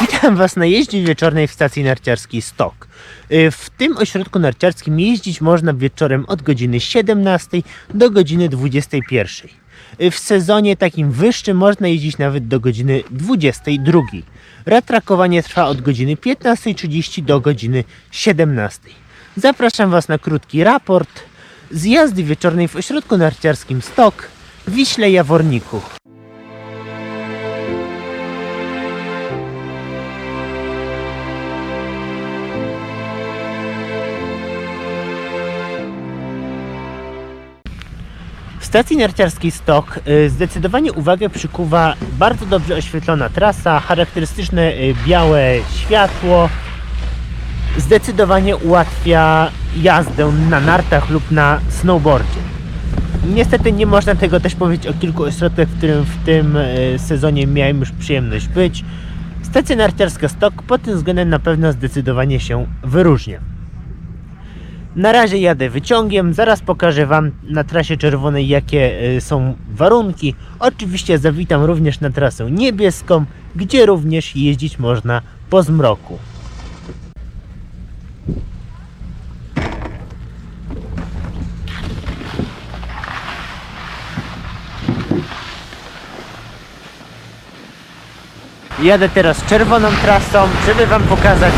Witam Was na jeździe wieczornej w stacji narciarskiej Stok. Y, W tym ośrodku narciarskim jeździć można wieczorem od godziny 17 do godziny 21. Y, W sezonie takim wyższym można jeździć nawet do godziny 22. Ratrakowanie trwa od godziny 15.30 do godziny 17. Zapraszam Was na krótki raport z jazdy wieczornej w ośrodku narciarskim Stok w Wiśle Jaworniku. Stacji narciarskiej Stok y, zdecydowanie uwagę przykuwa bardzo dobrze oświetlona trasa, charakterystyczne y, białe światło. Zdecydowanie ułatwia jazdę na nartach lub na snowboardzie. Niestety nie można tego też powiedzieć o kilku ośrodkach, w którym w tym y, sezonie miałem już przyjemność być. Stacja narciarska Stok pod tym względem na pewno zdecydowanie się wyróżnia. Na razie jadę wyciągiem, zaraz pokażę Wam na trasie czerwonej jakie y, są warunki. Oczywiście zawitam również na trasę niebieską, gdzie również jeździć można po zmroku. Jadę teraz czerwoną trasą, żeby Wam pokazać,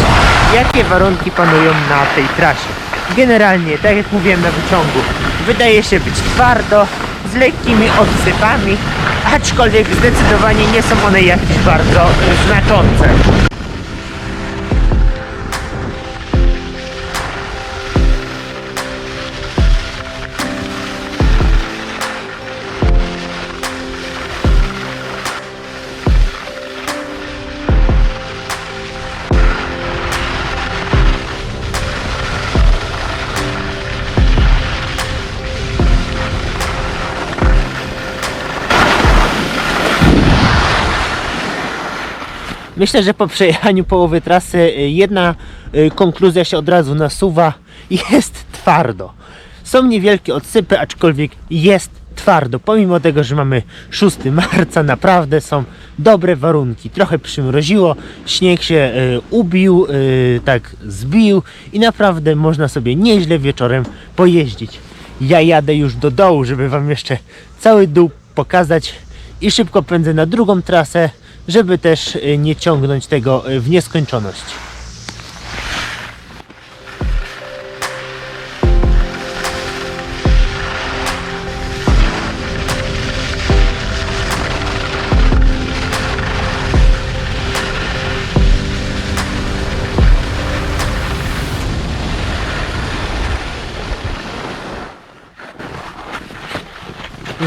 jakie warunki panują na tej trasie. Generalnie, tak jak mówiłem na wyciągu, wydaje się być twardo, z lekkimi odsypami, aczkolwiek zdecydowanie nie są one jakieś bardzo y, znaczące. Myślę, że po przejechaniu połowy trasy y, jedna y, konkluzja się od razu nasuwa. Jest twardo. Są niewielkie odsypy, aczkolwiek jest twardo. Pomimo tego, że mamy 6 marca, naprawdę są dobre warunki. Trochę przymroziło, śnieg się y, ubił, y, tak zbił i naprawdę można sobie nieźle wieczorem pojeździć. Ja jadę już do dołu, żeby Wam jeszcze cały dół pokazać i szybko pędzę na drugą trasę, żeby też y, nie ciągnąć tego y, w nieskończoność.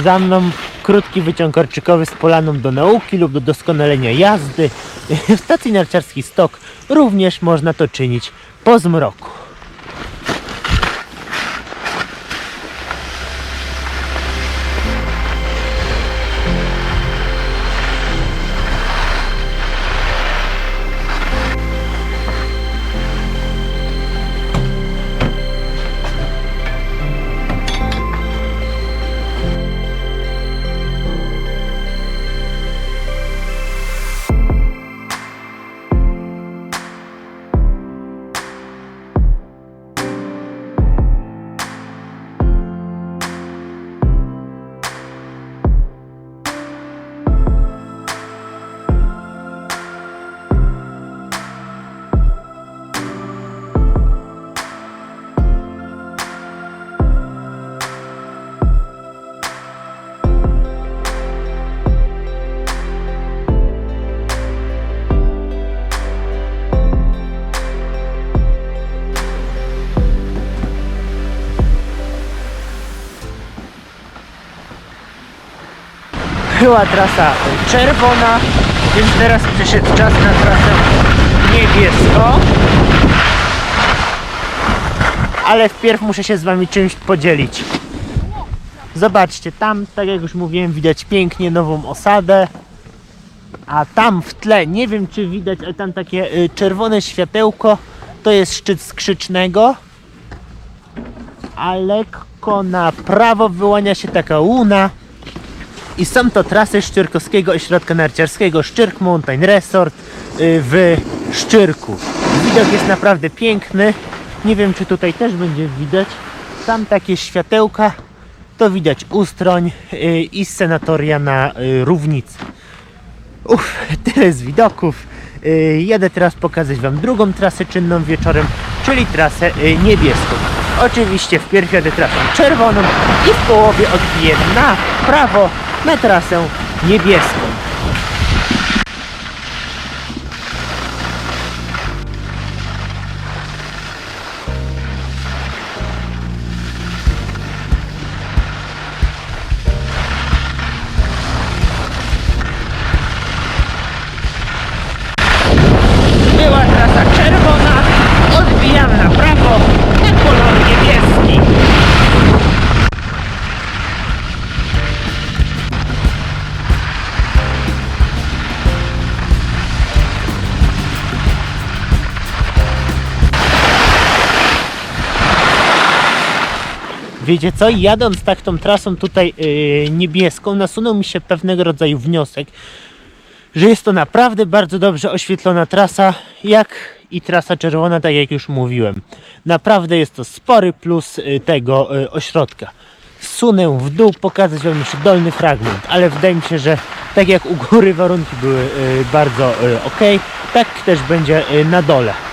Za mną krótki wyciąg orczykowy z polaną do nauki lub do doskonalenia jazdy. W stacji narciarskiej Stok również można to czynić po zmroku. Była trasa czerwona, więc teraz przyszedł czas na trasę niebieską. Ale wpierw muszę się z Wami czymś podzielić. Zobaczcie, tam, tak jak już mówiłem, widać pięknie nową osadę. A tam w tle, nie wiem czy widać, ale tam takie y, czerwone światełko, to jest szczyt skrzycznego. A lekko na prawo wyłania się taka łuna. I są to trasy Szczyrkowskiego Ośrodka Narciarskiego Szczyrk Mountain Resort y, w Szczyrku. Widok jest naprawdę piękny. Nie wiem, czy tutaj też będzie widać. Tam takie światełka. To widać Ustroń y, i senatoria na y, Równicy. Uff, tyle z widoków. Jadę teraz pokazać Wam drugą trasę czynną wieczorem, czyli trasę niebieską. Oczywiście wpierw jadę trasą czerwoną i w połowie odbiję na prawo na trasę niebieską. Wiecie co, jadąc tak tą trasą tutaj yy, niebieską, nasunął mi się pewnego rodzaju wniosek, że jest to naprawdę bardzo dobrze oświetlona trasa, jak i trasa czerwona, tak jak już mówiłem. Naprawdę jest to spory plus y, tego y, ośrodka. Sunę w dół, pokazać Wam jeszcze dolny fragment, ale wydaje mi się, że tak jak u góry warunki były y, bardzo ok, tak też będzie y, na dole.